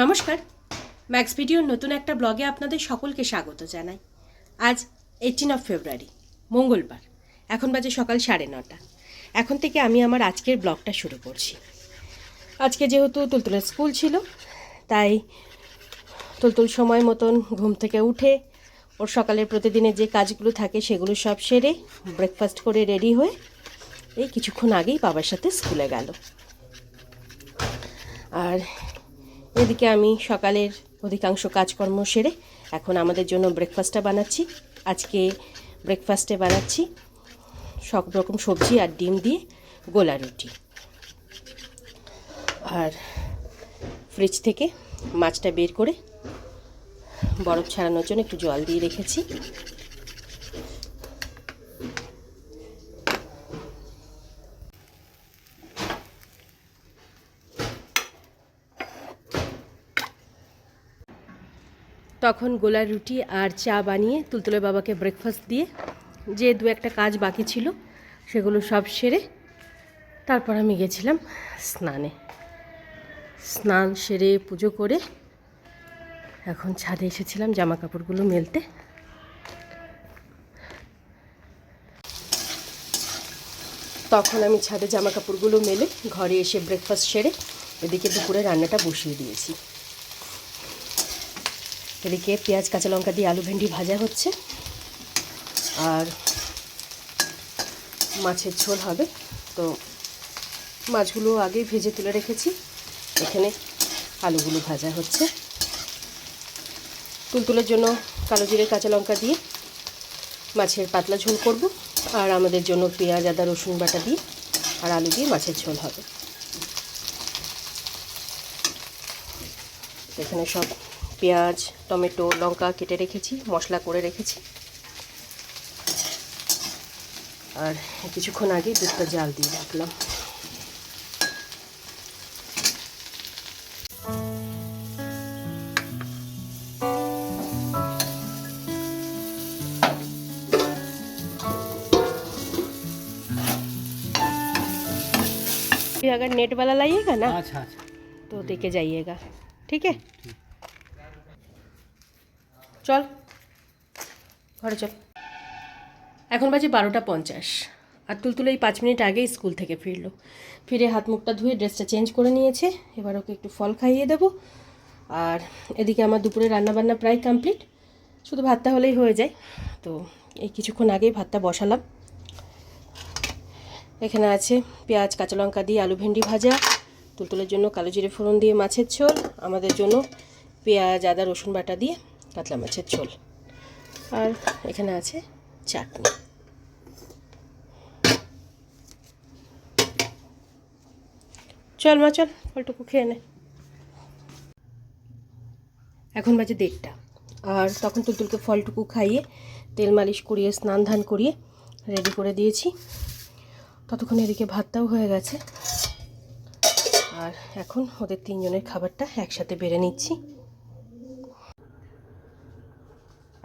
নমস্কার। ম্যাক্স ভিডিওর নতুন একটা ব্লগে আপনাদের সকলকে স্বাগত জানাই। আজ এইটিন অফ ফেব্রুয়ারি মঙ্গলবার। এখন বাজে সকাল সাড়ে নটা। এখন থেকে আমি আমার আজকের ব্লগটা শুরু করছি। আজকে যেহেতু তুলতুলের স্কুল ছিল, তাই তুলতুল সময় মতন ঘুম থেকে উঠে ওর সকালের প্রতিদিনের যে কাজগুলো থাকে সেগুলো সব সেরে ব্রেকফাস্ট করে রেডি হয়ে এই কিছুক্ষণ আগেই বাবার সাথে স্কুলে গেল। আর এদিকে আমি সকালের অধিকাংশ কাজকর্ম সেরে এখন আমাদের জন্য ব্রেকফাস্টটা বানাচ্ছি। আজকে ব্রেকফাস্টে বানাচ্ছি সব রকম সবজি আর ডিম দিয়ে গোলা রুটি। আর ফ্রিজ থেকে মাছটা বের করে বরফ ছাড়ানোর জন্য একটু জল দিয়ে রেখেছি। তখন গোলার রুটি আর চা বানিয়ে তুলতুলে বাবাকে ব্রেকফাস্ট দিয়ে যে দু একটা কাজ বাকি ছিল সেগুলো সব সেরে তারপর আমি গেছিলাম স্নানে। স্নান সেরে পুজো করে এখন ছাদে এসেছিলাম জামা কাপড়গুলো মেলতে। তখন আমি ছাদে জামা কাপড়গুলো মেলে ঘরে এসে ব্রেকফাস্ট সেরে এদিকে দুপুরে রান্নাটা বসিয়ে দিয়েছি। এদিকে পেঁয়াজ, কাঁচা লঙ্কা দিয়ে আলু ভেন্ডি ভাজা হচ্ছে। আর মাছের ঝোল হবে। তো মাছগুলো আগেই ভেজে তুলে রেখেছি। এখানে আলুগুলো ভাজা হচ্ছে। তুলতুলের জন্য কালো জিরে, কাঁচা লঙ্কা দিয়ে মাছের পাতলা ঝোল করব। আর আমাদের জন্য পেঁয়াজ, আদা, রসুন বাটা দিয়ে আর আলু দিয়ে মাছের ঝোল হবে। এখানে সব পেঁয়াজ টমেটো লঙ্কা কেটে রেখেছি মশলা করে রেখেছি আর কিছুক্ষণ আগে দুধটা জাল দিয়ে রাখলাম अगर नेट वाला लाइएगा ना अच्छा अच्छा तो देके जाइएगा ठीक है চল। ঘরে চল। এখন বাজে বারোটা পঞ্চাশ। আর তুলতুলে এই পাঁচ মিনিট আগেই স্কুল থেকে ফিরলো। ফিরে হাত মুখটা ধুয়ে ড্রেসটা চেঞ্জ করে নিয়েছে। এবার ওকে একটু ফল খাইয়ে দেবো। আর এদিকে আমার দুপুরে রান্নাবান্না প্রায় কমপ্লিট। শুধু ভাতটা হলেই হয়ে যায়। তো এই কিছুক্ষণ আগেই ভাতটা বসালাম। এখানে আছে পেঁয়াজ, কাঁচা লঙ্কা দিয়ে আলু ভেন্ডি ভাজা, তুলতুলের জন্য কালো জিরে ফোড়ন দিয়ে মাছের ঝোল, আমাদের জন্য পেঁয়াজ, আদা, রসুন বাটা দিয়ে কাতলা মাছের ঝোল। আর এখানে আছে চাটনি। চল মা চল ফলটুকু খেয়ে নে। এখন বাজে দেড়টা। আর তখন তুলতুলকে ফলটুকু খাইয়ে তেল মালিশ করিয়ে স্নান ধান করিয়ে রেডি করে দিয়েছি। ততক্ষণ এদিকে ভাতটাও হয়ে গেছে। আর এখন ওদের তিনজনের খাবারটা একসাথে বেড়ে নিচ্ছি।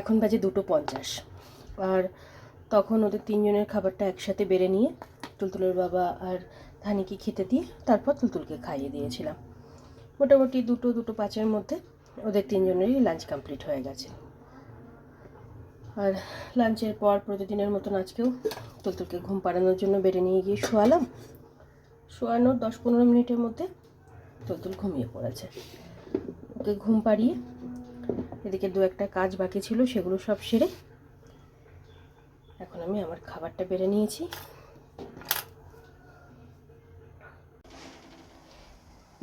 এখন বাজে দুটো পঞ্চাশ। আর তখন ওদের তিনজনের খাবারটা একসাথে বেড়ে নিয়ে তুলতুলের বাবা আর ধানিকে খেতে দিয়ে তারপর তুলতুলকে খাইয়ে দিয়েছিলাম। মোটামুটি দুটো দুটো পাঁচের মধ্যে ওদের তিনজনেরই লাঞ্চ কমপ্লিট হয়ে গেছে। আর লাঞ্চের পর প্রতিদিনের মতন আজকেও তুলতুলকে ঘুম পাড়ানোর জন্য বেড়ে নিয়ে গিয়ে শোয়ালাম। শোয়ানোর দশ পনেরো মিনিটের মধ্যে তুলতুল ঘুমিয়ে পড়েছে। ওকে ঘুম পাড়িয়ে এদিকে দু একটা কাজ বাকি ছিল, সেগুলো সব সেরে এখন আমি আমার খাবারটা বেড়ে নিয়েছি।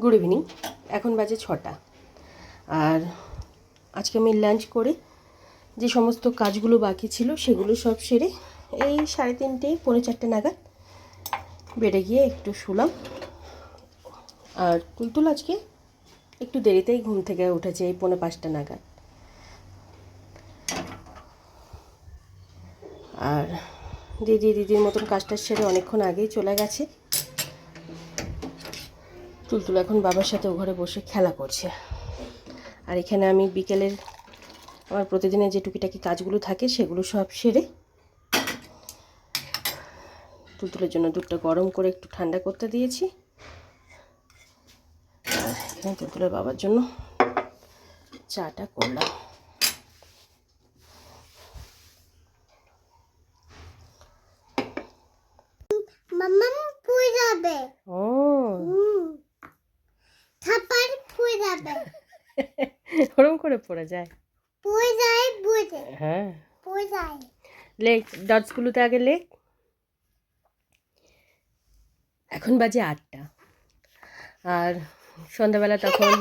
গুড ইভিনিং এখন বাজে ছটা। আর আজকে আমি লাঞ্চ করে যে সমস্ত কাজগুলো বাকি ছিল, সেগুলো সব সেরে এই সাড়ে তিনটে, পৌনে চারটে নাগাদ বেড়ে গিয়ে একটু শুলাম। আর তুলতুল আজকে একটু দেরিতেই ঘুম থেকে উঠেছে, এই পৌনে পাঁচটা নাগাদ। আর দিদি দিদির মতন কাজটা সেরে অনেকক্ষণ আগেই চলে গেছে। তুলতুল এখন বাবার সাথে ও ঘরে বসে খেলা করছে। আর এখানে আমি বিকেলের আমার প্রতিদিনের যে টুকিটাকি কাজগুলো থাকে সেগুলো সব সেরে তুলতুলের জন্য দুধটা গরম করে একটু ঠান্ডা করতে দিয়েছি। এখানে তুলতুলের বাবার জন্য চাটা করলাম মাম্মা পুড়ে যাবে ও হুম থাপার পুড়ে যাবে ওরম করে পড়ে যায়। পুড়ে যায় যায় হ্যাঁ। পুড়ে যায় লেখ ডটসগুলোতে আগে লেখ। এখন বাজে আটটা। আর সন্ধ্যাবেলা তখন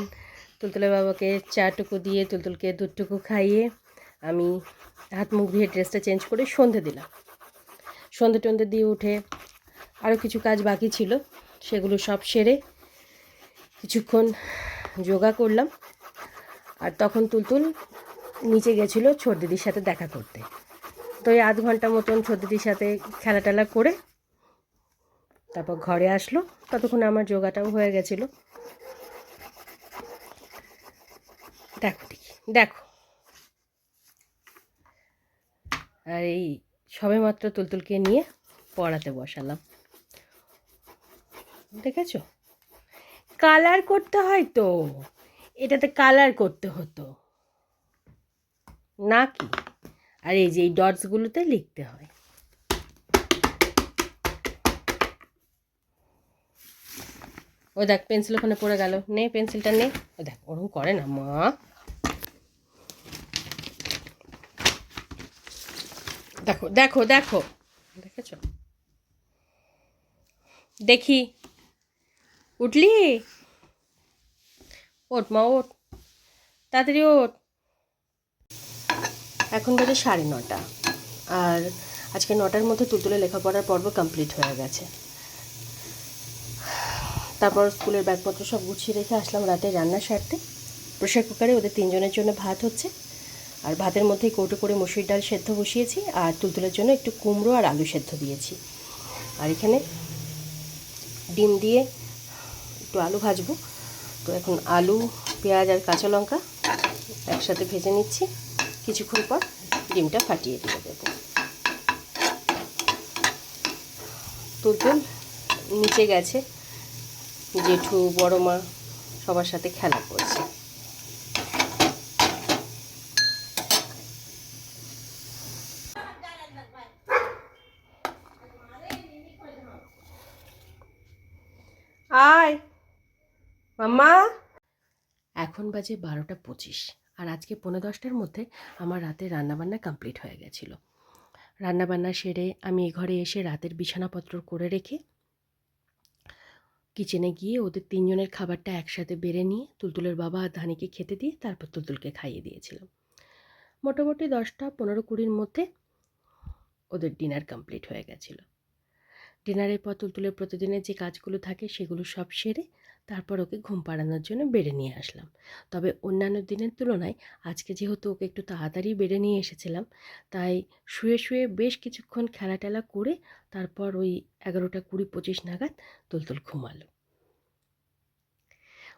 তুলতুলের বাবাকে চাটুকু দিয়ে তুলতুলকে দুধটুকু খাইয়ে আমি হাত মুখ ধুয়ে ড্রেসটা চেঞ্জ করে সন্ধে দিলাম। সন্ধে টন্ধে দিয়ে উঠে আরও কিছু কাজ বাকি ছিল সেগুলো সব সেরে কিছুক্ষণ যোগা করলাম। তখন তুলতুল নিচে গেছিল ছোট দিদির সাথে দেখা করতে। তো এই আধ ঘণ্টা মতন ছোটদিদির সাথে খেলা টেলা করে তারপর ঘরে আসলো। ততক্ষণ আমার যোগাটাও হয়ে গেছিল। দেখো দেখি, দেখো। আর এই সবে মাত্র তুলতুলকে নিয়ে পড়াতে বসালাম। দেখেছ? কালার করতে হয় তো। এটাতে কালার করতে হতো। নাকি আর এই যে এই ডটসগুলোতে লিখতে হয়। ও দেখ পেন্সিল ওখানে পড়ে গেল। নে পেন্সিলটা নে। ও দেখ, ওরকম করে না, মা। দেখো দেখো দেখো। দেখেছ? দেখি। উঠলি? ওঠ মা ওঠ তাড়াতাড়ি ওঠ এখন বাজে সাড়ে নটা। আর আজকে নটার মধ্যে তুলতুলে লেখাপড়ার পর্ব কমপ্লিট হয়ে গেছে। তারপর স্কুলের ব্যাগপত্র সব গুছিয়ে রেখে আসলাম রাতে রান্না সারতে। প্রেশার কুকারে ওদের তিনজনের জন্য ভাত হচ্ছে। আর ভাতের মধ্যে কৌটো করে মসুর ডাল সেদ্ধ বসিয়েছি আর তুলতুলের জন্য একটু কুমড়ো আর আলু সেদ্ধ দিয়েছি। আর এখানে ডিম দিয়ে একটু আলু ভাজবো। তো এখন আলু, পেঁয়াজ আর কাঁচা লঙ্কা একসাথে ভেজে নিচ্ছি। কিছুক্ষণ পর ডিমটা ফাটিয়ে দিয়ে দেবো তুলতুল নিচে গেছে। জেঠু, বড় মা সবার সাথে খেলা করছে। আয়। মাম্মা? এখন বাজে বারোটা পঁচিশ আর আজকে পনেরো দশটার মধ্যে আমার রাতে রান্নাবান্না কমপ্লিট হয়ে গেছিল। রান্নাবান্না সেরে আমি এ ঘরে এসে রাতের বিছানাপত্র করে রেখে কিচেনে গিয়ে ওদের তিনজনের খাবারটা একসাথে বেড়ে নিয়ে তুলতুলের বাবা আর ধানিকে খেতে দিয়ে তারপর তুলতুলকে খাইয়ে দিয়েছিলাম। মোটামুটি দশটা পনেরো কুড়ির মধ্যে ওদের ডিনার কমপ্লিট হয়ে গেছিল। ডিনারের পর তুলতুলের প্রতিদিনের যে কাজগুলো থাকে সেগুলো সব সেরে তারপর ওকে ঘুম পাড়ানোর জন্য বেড়ে নিয়ে আসলাম। তবে অন্যান্য দিনের তুলনায় আজকে যেহেতু ওকে একটু তাড়াতাড়ি বেড়ে নিয়ে এসেছিলাম, তাই শুয়ে শুয়ে বেশ কিছুক্ষণ খেলা টেলা করে তারপর ওই এগারোটা কুড়ি পঁচিশ নাগাদ তুলতুল ঘুমালো।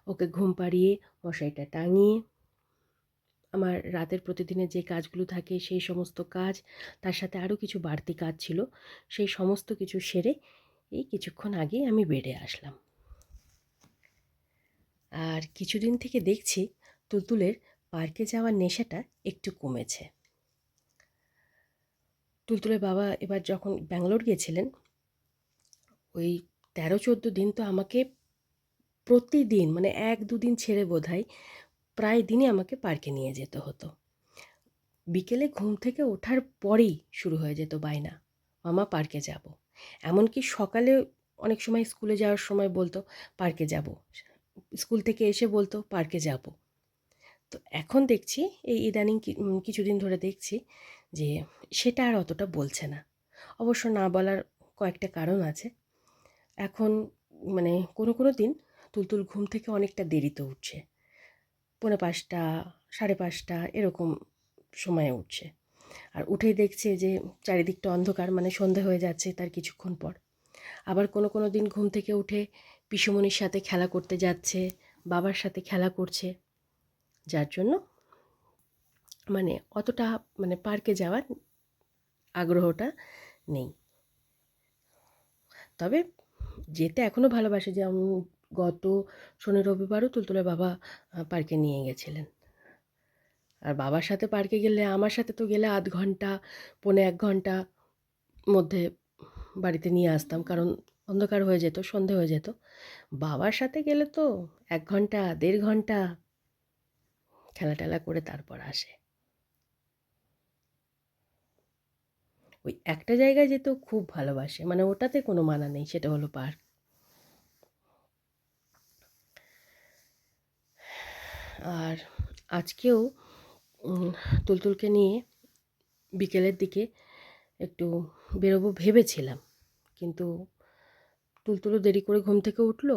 ওকে ঘুম পাড়িয়ে মশারিটা টাঙিয়ে আমার রাতের প্রতিদিনের যে কাজগুলো থাকে সেই সমস্ত কাজ, তার সাথে আরও কিছু বাড়তি কাজ ছিল, সেই সমস্ত কিছু সেরে এই কিছুক্ষণ আগে আমি বেডে আসলাম। আর কিছুদিন থেকে দেখছি তুলতুলের পার্কে যাওয়ার নেশাটা একটু কমেছে। তুলতুলের বাবা এবার যখন ব্যাঙ্গালোর গিয়েছিলেন, ওই তেরো, চোদ্দ দিন তো আমাকে প্রতিদিন মানে এক, দুদিন ছেড়ে বোধ প্রায় দিনই আমাকে পার্কে নিয়ে যেতে হতো। বিকেলে ঘুম থেকে ওঠার পরেই শুরু হয়ে যেত বায়না, মামা পার্কে যাব। এমনকি সকালে অনেক সময় স্কুলে যাওয়ার সময় বলতো, পার্কে যাব। স্কুল থেকে এসে বলতো, পার্কে যাব। তো এখন দেখছি, এই ইদানিং কিছুদিন ধরে দেখছি যে সেটা আর অতটা বলছে না। অবশ্য না বলার কয়েকটা কারণ আছে। এখন মানে কোনো কোনো দিন তুলতুল ঘুম থেকে অনেকটা দেরিতে উঠছে। পৌনে পাঁচটা, সাড়ে পাঁচটা এরকম সময়ে উঠছে। আর উঠেই দেখছে যে চারিদিকটা অন্ধকার মানে সন্ধে হয়ে যাচ্ছে তার কিছুক্ষণ পর। আবার কোনো কোনো দিন ঘুম থেকে উঠে পিসুমনির সাথে খেলা করতে যাচ্ছে, বাবার সাথে খেলা করছে। যার জন্য মানে অতটা মানে পার্কে যাওয়ার আগ্রহটা নেই। তবে যেতে এখনও ভালোবাসে যেমন গত শনি রবিবারও তুলতুলের বাবা পার্কে নিয়ে গেছিলেন। আর বাবার সাথে পার্কে গেলে, আমার সাথে তো গেলে আধ ঘণ্টা, পৌনে এক ঘণ্টা মধ্যে বাড়িতে নিয়ে আসতাম। কারণ অন্ধকার হয়ে যেত, সন্ধে হয়ে যেত। বাবার সাথে গেলে তো এক ঘণ্টা, দেড় ঘণ্টা খেলা টেলা করে তারপর আসে। ওই একটা জায়গায় যেতেও খুব ভালোবাসে মানে ওটাতে কোনো মানা নেই, সেটা হলো পার্ক। আর আজকেও তুলতুলকে নিয়ে বিকেলের দিকে একটু বেরোবো ভেবেছিলাম, কিন্তু তুলতুলো দেরি করে ঘুম থেকে উঠল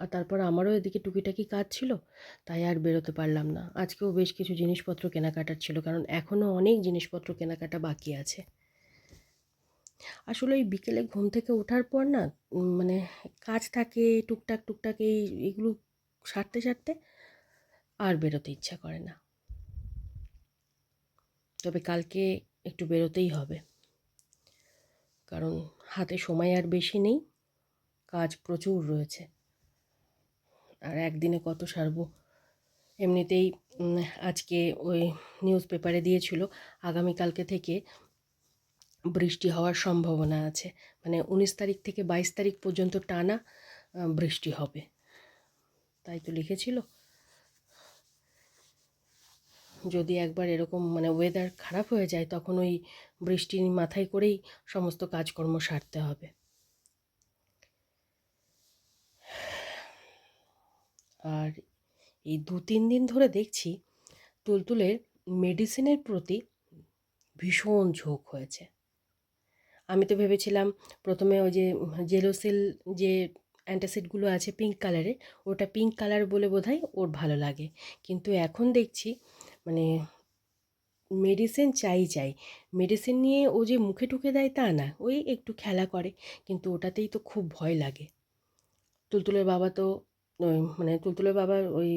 আর তারপর আমারও এদিকে টুকিটাকি কাজ ছিল, তাই আর বেরোতে পারলাম না। আজকেও বেশ কিছু জিনিসপত্র কেনাকাটার ছিল, কারণ এখনও অনেক জিনিসপত্র কেনাকাটা বাকি আছে। আসলে ওই বিকেলে ঘুম থেকে ওঠার পর না মানে কাজ থাকে, টুকটাক টুকটাক এই, এগুলো সারতে সারতে আর বেরোতে ইচ্ছা করে না। তবে কালকে একটু বেরোতেই হবে, কারণ হাতে সময় আর বেশি নেই। কাজ প্রচুর রয়েছে। আর একদিনে কত সারবো? এমনিতেই আজকে ওই নিউজ পেপারে দিয়েছিল, আগামীকালকে থেকে বৃষ্টি হওয়ার সম্ভাবনা আছে। মানে উনিশ তারিখ থেকে বাইশ তারিখ পর্যন্ত টানা বৃষ্টি হবে। তাই তো লিখেছিল। যদি একবার এরকম মানে ওয়েদার খারাপ হয়ে যায়, তখন ওই বৃষ্টির মাথায় করেই সমস্ত কাজকর্ম সারতে হবে। আর এই দু তিন দিন ধরে দেখছি তুলতুলের মেডিসিনের প্রতি ভীষণ ঝোঁক হয়েছে। আমি তো ভেবেছিলাম প্রথমে ওই যে জেলোসিল যে অ্যান্টাসিডগুলো আছে পিঙ্ক কালারের ওটা পিঙ্ক কালার বলে বোধহয় ওর ভালো লাগে। কিন্তু এখন দেখছি মানে মেডিসিন চাই চাই। মেডিসিন নিয়ে ও যে মুখে ঢুকে দেয় তা না, ওই একটু খেলা করে, কিন্তু ওটাতেই তো খুব ভয় লাগে। তুলতুলের বাবা তো ওই মানে তুলতুলের বাবার ওই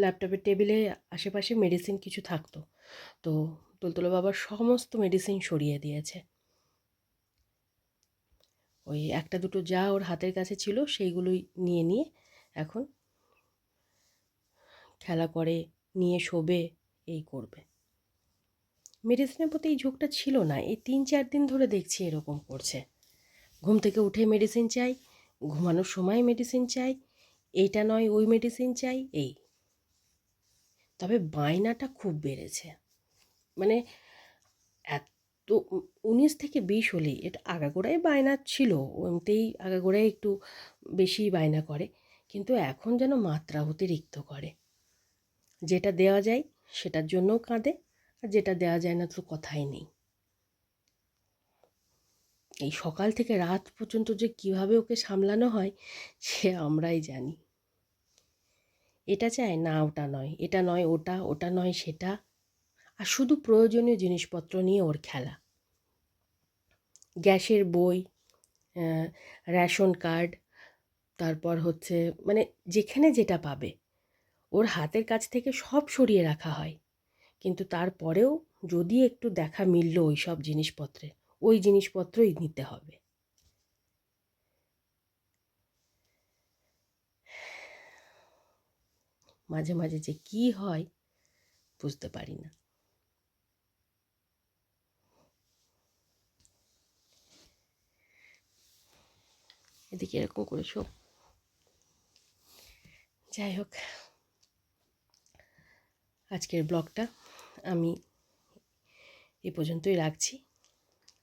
ল্যাপটপের টেবিলে আশেপাশে মেডিসিন কিছু থাকতো। তো তুলতুলের বাবার সমস্ত মেডিসিন সরিয়ে দিয়েছে। ওই একটা দুটো যা ওর হাতের কাছে ছিল সেইগুলোই নিয়ে নিয়ে এখন খেলা করে, নিয়ে শোবে, এই করবে। মেডিসিনের প্রতি এই ঝোঁকটা ছিল না। এই তিন চার দিন ধরে দেখছি এরকম করছে। ঘুম থেকে উঠে মেডিসিন চাই, ঘুমানোর সময় মেডিসিন চাই এইটা নয়, ওই মেডিসিন চাই, এই। তবে বায়নাটা খুব বেড়েছে। মানে এত, উনিশ থেকে বিশ হলেই, এটা আগাগোড়াই বায়না ছিল, এমনিতেই আগাগোড়াই একটু বেশি বায়না করে, কিন্তু এখন যেন মাত্রা অতিরিক্ত করে। যেটা দেওয়া যায়, সেটার জন্যও কাঁদে, আর যেটা দেওয়া যায় না তো কথাই নেই। এই সকাল থেকে রাত পর্যন্ত যে কীভাবে ওকে সামলানো হয়, সে আমরাই জানি। এটা চায় না ওটা নয়, এটা নয় ওটা ওটা নয় সেটা, আর শুধু প্রয়োজনীয় জিনিসপত্র নিয়ে ওর খেলা। গ্যাসের বই রেশন কার্ড, তারপর হচ্ছে মানে যেখানে যেটা পাবে, ওর হাতের কাছ থেকে সব সরিয়ে রাখা হয়। কিন্তু তারপরেও যদি একটু দেখা মিলল ওই সব জিনিসপত্রে ওই জিনিসপত্রই নিতে হবে। মাঝে মাঝে যে কি হয় বুঝতে পারি না। এদিকে এরকম করে শোক। যাই হোক, আজকের ব্লগটা আমি এ পর্যন্তই রাখছি।